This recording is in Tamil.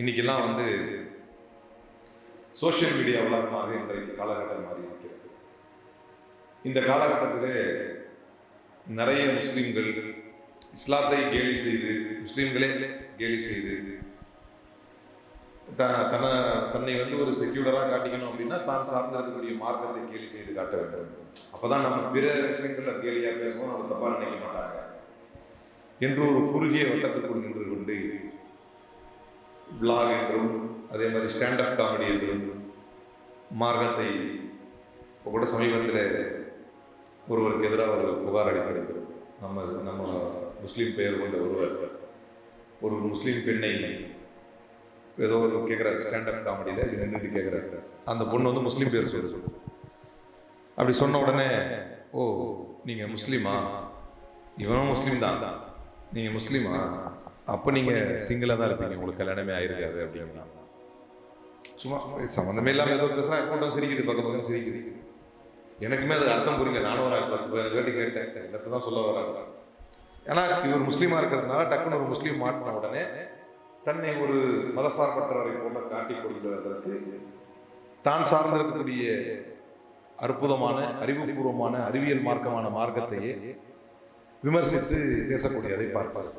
இன்றைக்கெல்லாம் வந்து சோஷியல் மீடியா உலகமாக இன்றைக்கு காலகட்டம் மாறி இருக்கிறது இந்த காலகட்டத்திலே நிறைய முஸ்லீம்கள் இஸ்லாத்தை கேலி செய்து முஸ்லீம்களே கேலி செய்து த தன்னை தன்னை வந்து ஒரு செக்யூலராக காட்டிக்கணும் அப்படின்னா தான் சார்ந்து இருக்கக்கூடிய மார்க்கத்தை கேலி செய்து காட்ட வேண்டும். அப்பதான் நம்ம பிற விஷயங்களில் கேலியாக பேசுவோம் நம்ம தப்பாக நினைக்க மாட்டாங்க. என்று ஒரு குறுகிய வட்டத்துக்குள் பிளாக் என்றும் அதே மாதிரி ஸ்டாண்டப் காமெடி என்றும் மார்க்கத்தை இப்போ கூட சமீபத்தில் ஒருவருக்கு எதிராக ஒரு புகார் அளிக்கிறது நம்ம நம்ம முஸ்லீம் பெயர் கொண்ட ஒருவர் ஒரு முஸ்லீம் பெண்ணை ஏதோ ஒரு கேட்குறாரு ஸ்டாண்டப் காமெடியில் இப்படி நின்றுட்டு கேட்குறாரு. அந்த பொண்ணு வந்து முஸ்லீம் பேர் சொல்லி சொல்லு. அப்படி சொன்ன உடனே ஓ நீங்கள் முஸ்லீமா? இவனும் முஸ்லீம் தான். நீங்கள் முஸ்லீமா? அப்போ நீங்கள் சிங்கிளாக தான் இருப்பீங்க. உங்களுக்கு கல்யாணமே ஆயிருக்காது அப்படிங்களா சும்மா சம்மந்தமே இல்லாமல் ஏதோ பேசுனா கூட்டம் சிரிக்குது பக்கம் பக்கம் சிரிக்குது. எனக்குமே அது அர்த்தம் புரியல. நானும் ஒரு பத்து பதினஞ்சு வாட்டி கேட்டேன். என்னத்தை தான் சொல்ல வராங்க ஏன்னா இவர் முஸ்லீமாக இருக்கிறதுனால டக்குன்னு ஒரு முஸ்லீம் மாட்டின உடனே தன்னை ஒரு மதசார்பற்றவரை போல காட்டிக் கொள்கிறதற்கு தான் சார்ந்திருக்கக்கூடிய அற்புதமான அறிவுபூர்வமான அறிவியல் மார்க்கமான மார்க்கத்தையே விமர்சித்து பேசக்கூடியதை பார்ப்பார்.